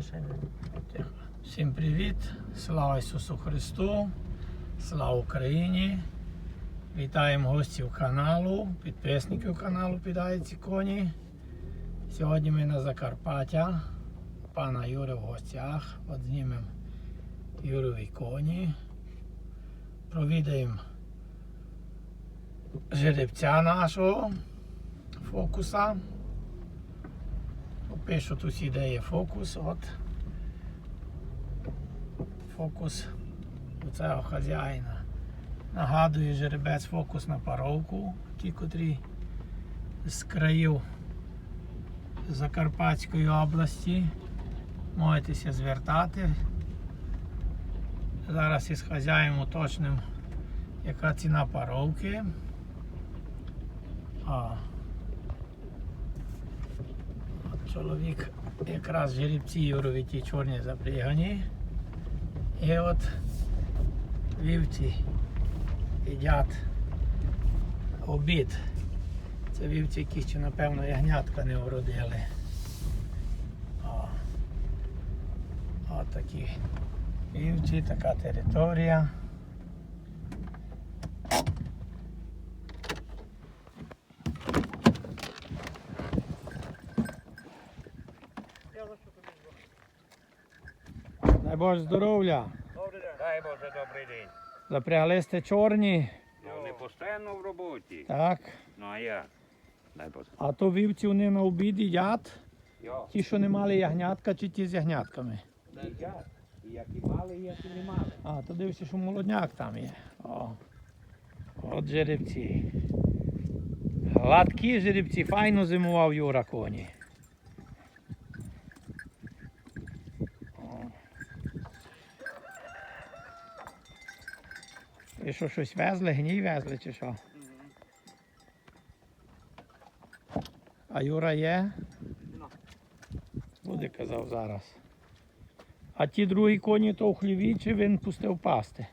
машини. Всім привіт! Слава Ісусу Христу! Слава Україні! Вітаємо гостів каналу, підписників каналу Підайці Коні. Сьогодні ми на Закарпаття. Пана Юри в гостях. От знімемо Юрові коні. Провідаємо жеребця нашого фокуса. Пишу тут ідеє фокус. От фокус у цього хазяїна. Нагадую жеребець фокус на паровку, ті, котрі з країв Закарпатської області. Можетеся звертати. Зараз із хазяєм уточним, яка ціна паровки. А, от чоловік якраз жеребці юрові ті чорні запрягані. І от вівці їдять обід. Це вівці, які ще, напевно, ягнятка не вродили. О. От такі вівці, така територія. Боже здоров'я. Добрий день. Дай Боже, добрий день. Запрягли сте чорні, Ну, не постійно в роботі. так. Ну а я. Дай Боже. А то вівці вони на обід їдять. Йо. Ті, що не мали ягнятка, чи ті з ягнятками. Їдять. І як і мали, і як і не мали. А, то дивишся, що молодняк там є. О. От жеребці. Гладкі жеребці, файно зимував Юра коні. І що щось везли, гній везли чи що? А Юра є? Буде казав зараз. А ті другі коні то в хліві чи він пустив пасти?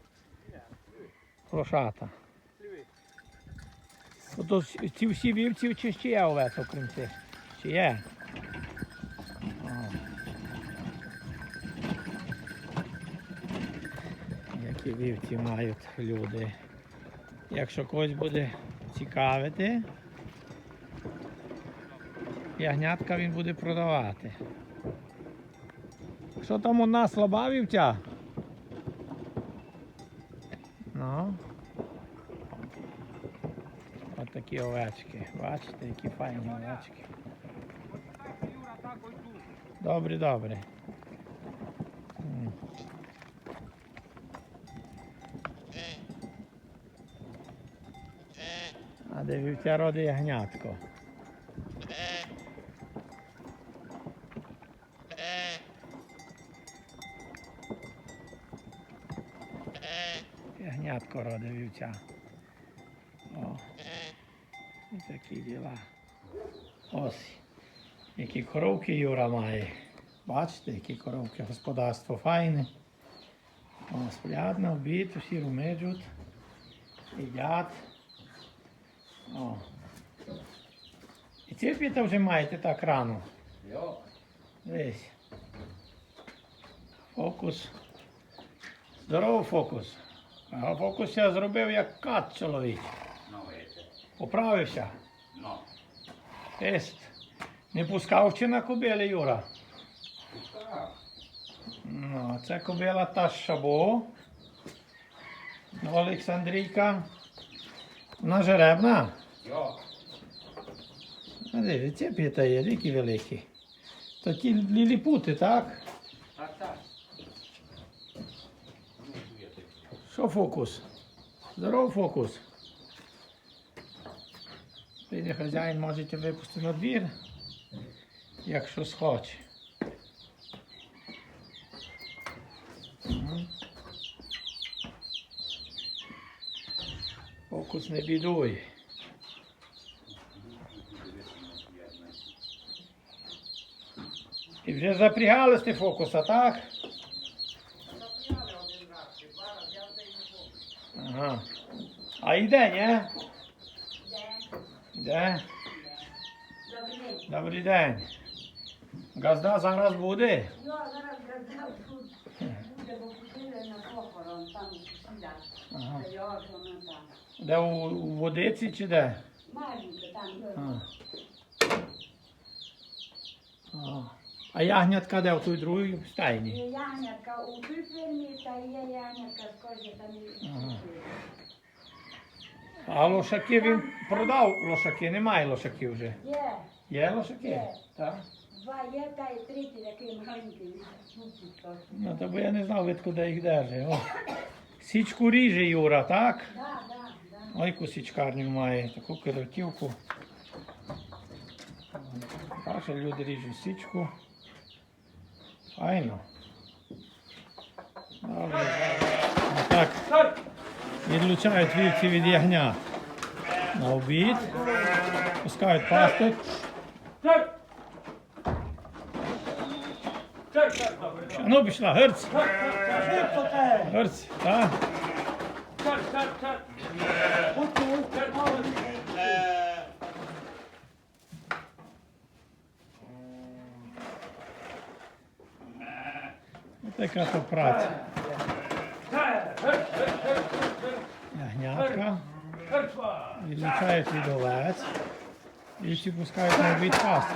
Лошата. Ото с- ці всі вівці чи ще є овець, окрім цих? Чи є? О. Вівці мають люди. Якщо когось буде цікавити, ягнятка він буде продавати. Що там одна слаба вівця? Ну. Ось такі овечки. Бачите, які файні овечки. Добре, добре. Вівця роди ягнятко? Ягнятко роди вівця. О. І такі діла. Ось. Які коровки Юра має. Бачите, які коровки, господарство файне. О, сплять на обід, всі румиджуть, їдять. О. І терпіти вже маєте так рано. Йо. Десь. Фокус. Здорово, фокус. А фокус я зробив як кат чоловік. Ну. Поправився. Ну. Ест. Не пускав чи на кобили, Юра? Пускав. Ну, це кобила та шабо. Олександрійка. Вона жеребна. Йо. А дивіться, є, які великі. То ті ліліпути, так? Так, так. Ну, так. Що фокус? Здоров фокус. Прийде хазяїн, можете випустити на двір, якщо схоче. Фокус не бідуй. І вже запрягали сте фокуса, так? Ага. А йде, ні? Йде. Добрий день. Газда зараз буде. Ну, а зараз газда буде, бо купили на похорон, там сусіда. Ага. Та його ж воно там. Де у, у водиці чи де? Маленьке там. А. А. А ягнятка де в той другій стайні? Ягнятка у пипельні, та є ягнятка з кожі там і Ага. А лошаки він продав лошаки, немає лошаків вже. Є, Є лошаки? Є. Так. два є, та й третій такий маленький. Ну, то бо я не знав, відкуди їх держить. О. Січку ріже Юра, так? Да, да, яку січкарню має, таку керівківку. Каже, люди ріжуть січку. Файно. Добре. Так. Відлучають вівці від ягня. На обід. Пускають пасту. Ну пішла, герць. Герць, так. Ось така то праця. Ягнятка. Відлучають від овець. І всі пускають на обід пасти.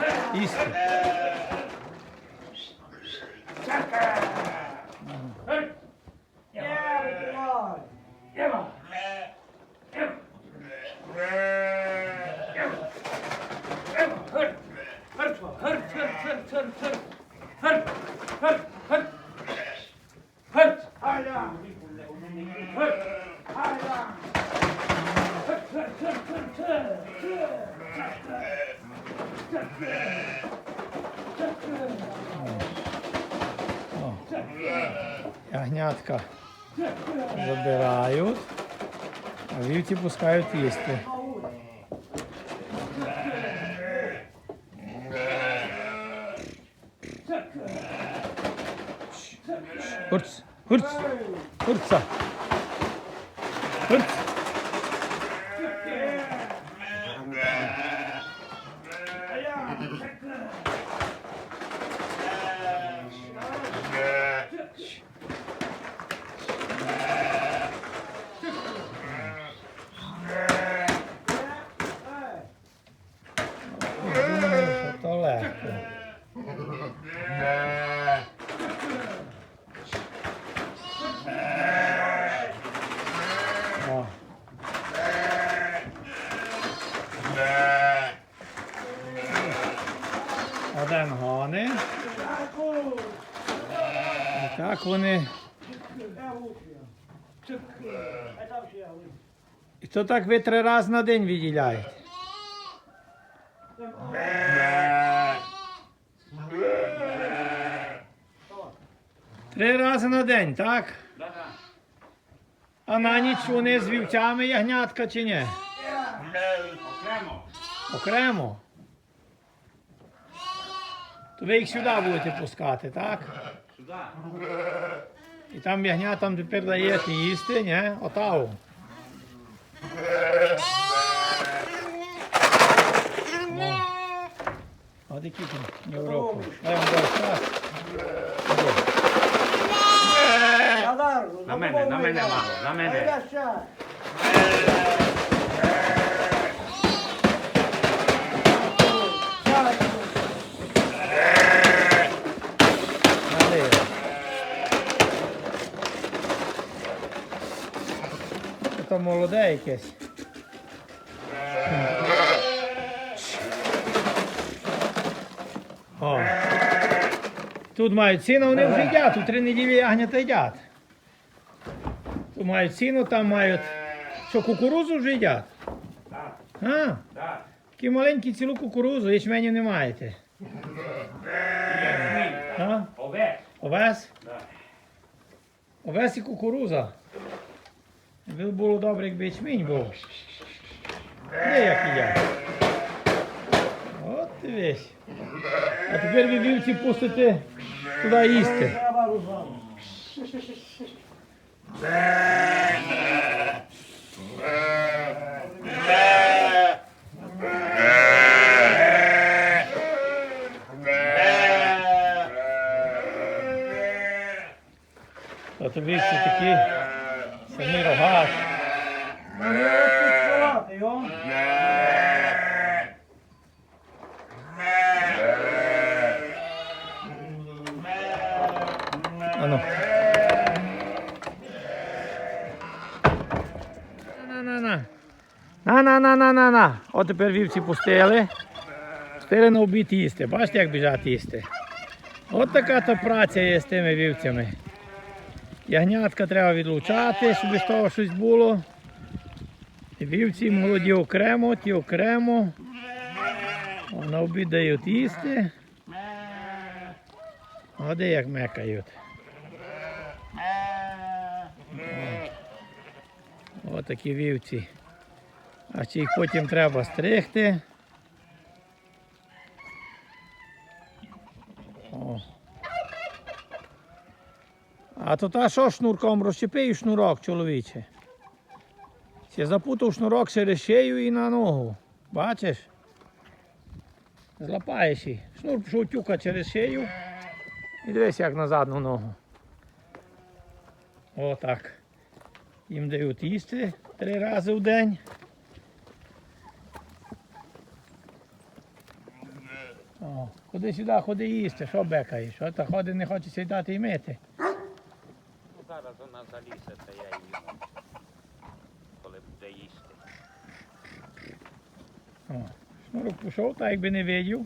Ягнятка забирають, а вівці пускають їсти. Хурц, хурц, хурца. Хурц. Думаю, що то легко. О. Один гони. Так вони. І то так ви три рази на день відділяєте. Три рази на день, так? А на ніч вони з вівцями ягнятка чи ні? Окремо. Окремо. То ви їх сюди будете пускати, так? Сюди. І там ягнятам тепер даєте їсти, ні? Отаву. Ну. От які там Європу. Дай вам дай час. На мене, на мене, мамо, на мене. Молоде якесь. О. Тут мають сіно, вони вже їдять, тут три неділі ягнята їдять. Тут мають сіно, там мають. Що, кукурузу вже їдять? Так, А, так. такі маленькі цілу кукурузу, ячменю не маєте. А? Овес? Овес і кукуруза. Ви було добре, якби ячмінь був. Де як я? От ти весь. А тепер ви вівці пустите туди їсти. А то вівці такі самі йо. Ану. На-на-на. На-на-на-на-на-на. От тепер вівці пустили. Пустили на обід їсти. Бачите, як біжать їсти. От така то праця є з тими вівцями. Ягнятка треба відлучати, щоб з того щось було. Вівці молоді окремо, ті окремо. На обід дають їсти. А як мекають. О, такі вівці. А чи їх потім треба стригти. А то та що шнурком розчепив шнурок, чоловіче? Ще запутав шнурок через шию і на ногу. Бачиш? Злапаєш її. Шнур пішов тюка через шию і дивись як на задну ногу. Отак. Їм дають їсти три рази в день. О, ходи сюди, ходи їсти, що бекаєш? Ходи не хоче сідати і мити. Зараз вона залізе, та я її йому. Коли буде їсти. О, шнурок пішов, так якби не видів.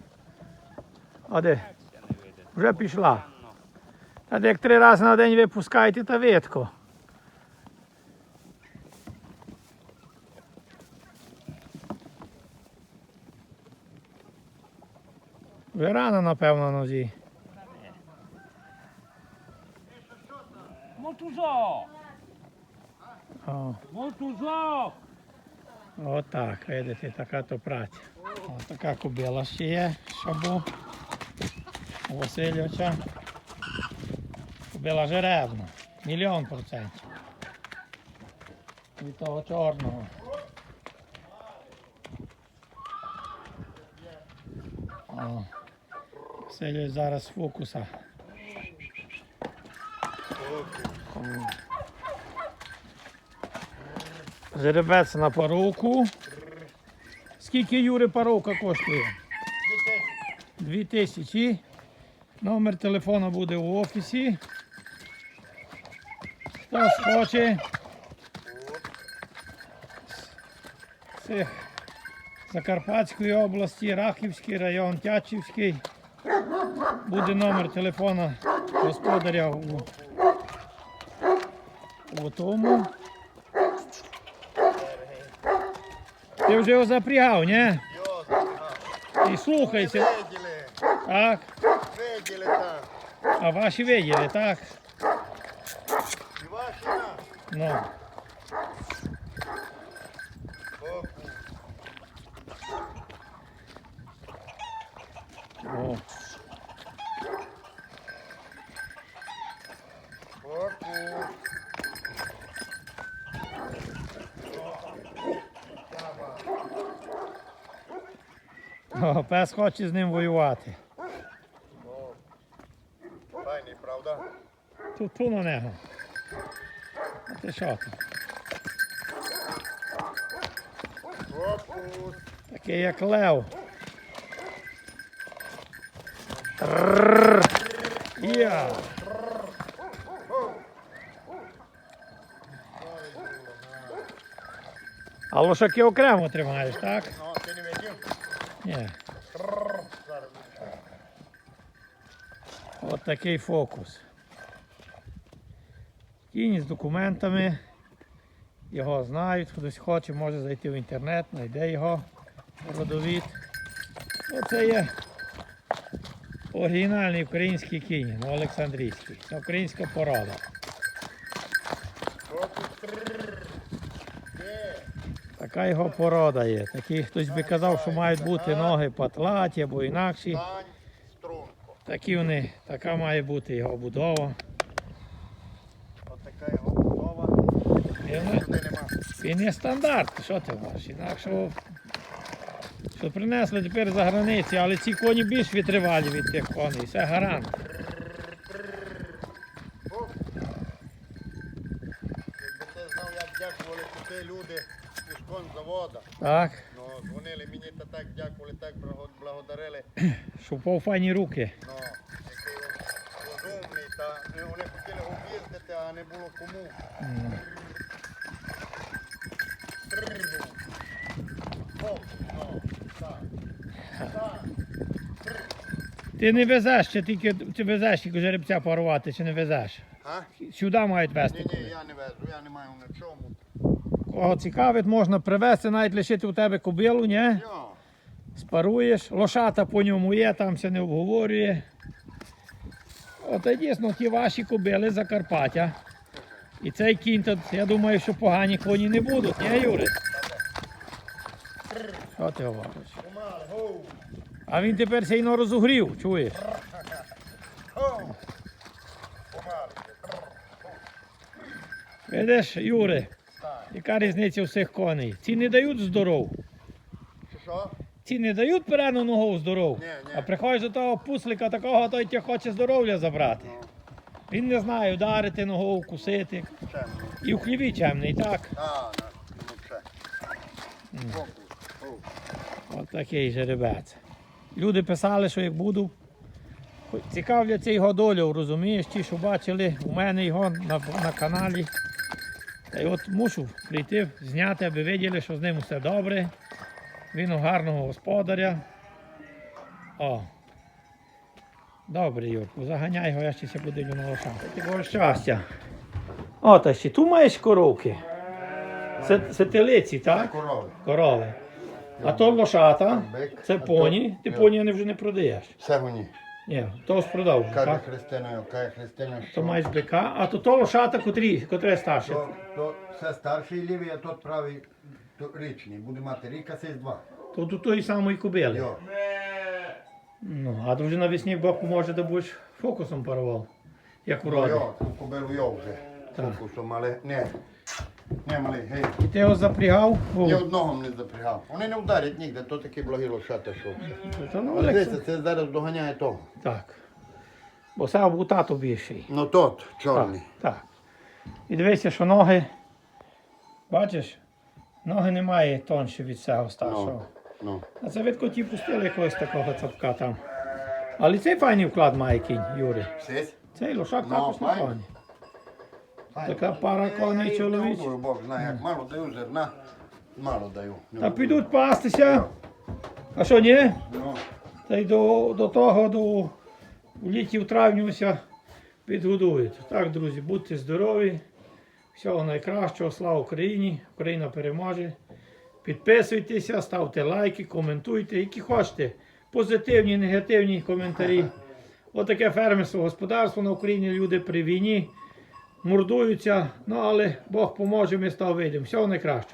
А де? Це не видно. Вже пішла. Ну, А як три рази на день випускаєте, та видко. Вже рано, напевно, на нозі. Мотузок! О, Мотузок! отак, видите, така то праця. О, така кобила ще є, шабу у Васильовича. Кобила жеребна, мільйон процентів. Від того чорного. О, Васильович зараз фокуса. Жеребець на паровку. Скільки Юри паровка коштує? Дві тисячі. Номер телефону буде в офісі. Хто схоче. цих Закарпатської області, Рахівський район, Тячівський. Буде номер телефона господаря у, тому. Ти вже його запрягав, ні? І слухайся. Так. виділи так. А ваші виділи, так? І ваші на. Ну. О. О, пес хоче з ним воювати. Файний, правда? Тут ту на нього. А ти що? Боку. Такий як лев. Я. А лошаки окремо тримаєш, так? Ну, ти не видів? Ні. От такий фокус. Кінь з документами. Його знають, хтось хоче, може зайти в інтернет, знайде його родовід. Оце є оригінальний український кінь, ну, Олександрійський. Це українська порода. Така його порода є. Такі хтось би казав, що мають бути ноги патлаті або інакші. Такі вони, така має бути його будова. От така його будова. І. Він є стандарт, що ти можеш? Інакше що принесли тепер за границі, але ці коні більш витривалі від тих коней, це гарант. ці люди із конзавода. Так, Ну, дзвонили мені та так дякували, так благодарили. щоб по файні руки. Ну, який розумний, та вони хотіли об'їздити, а не було кому. О, ну, так. Так. Ти не везеш, чи тільки ти везеш тільки жеребця парувати, чи не везеш? А? Сюди мають везти. Ні, ні, я не везу, я не маю на чому. Кого цікавить, можна привезти, навіть лишити у тебе кобилу, ні? Спаруєш, лошата по ньому є, там все не обговорює. От дійсно ті ваші кобили Закарпаття. І цей кінь тут, я думаю, що погані коні не будуть, ні, Юрій? Що ти говориш? А він тепер сильно розугрів, чуєш? Видиш, Юре. Яка різниця у всіх коней? Ці не дають здоров. Що? Ці не дають передну ногу здоров. Ні, ні. А приходиш до того пуслика такого, той тебе хоче здоров'я забрати. Ну, Він не знає ударити ногою, кусити. чемний. І в хліві чемний, так? А, на, ну це. От такий жеребець. Люди писали, що як буду. хоч Цікавляться його долю, розумієш, ті, що бачили у мене його на, на каналі. Та й от мушу прийти, зняти, аби виділи, що з ним все добре. Він у гарного господаря. О. Добре, Юрку, заганяй його, я ще ся буду на лошати. Такого щастя. О, та ще ту маєш коровки. Це, це телиці, так? Корови. Корови. А то лошата, це поні. Ти поні не вже не продаєш. Все Je, to si prodal. Kaj je hresteno, kaj je hresteno. To ima iz BK, a to to lošata kot ri, kot res starše? To, to vse starši livi je to pravi to, rični, budu imati rika se iz dva. To tu to i samo i kubeli? Jo. No, a družina vesnik Bog pomože, da boš fokusom paroval, jak urodi. No, jo, kubelu jo že, fokusom, ale ne. Не, малий, гей. І ти його запрягав? Ні одного не запрягав. Вони не вдарять ніде, то такі благі лошата, що все. ну, Олекса. це зараз доганяє того. Так. Бо сам був тато більший. Ну тот, чорний. так. І дивися, що ноги. Бачиш? Ноги немає тонші від цього старшого. Ну. А це від котів пустили якогось такого цапка там. Але цей файний вклад має кінь, Юрій. Сись? Цей лошак Ну, також не файний. Така пара коней Я чоловіча. Бог знає, як мало даю зерна, мало даю. Та підуть пастися. А що ні? Ну, Та й до, до того, до у літі в травні уся підгодують. Так, друзі, будьте здорові. Всього найкращого, слава Україні! Україна переможе. Підписуйтеся, ставте лайки, коментуйте, які хочете. Позитивні, негативні коментарі. Отаке фермерство господарство на Україні люди при війні мордуються. Ну але Бог поможе, ми з того вийдемо. Всього найкращого.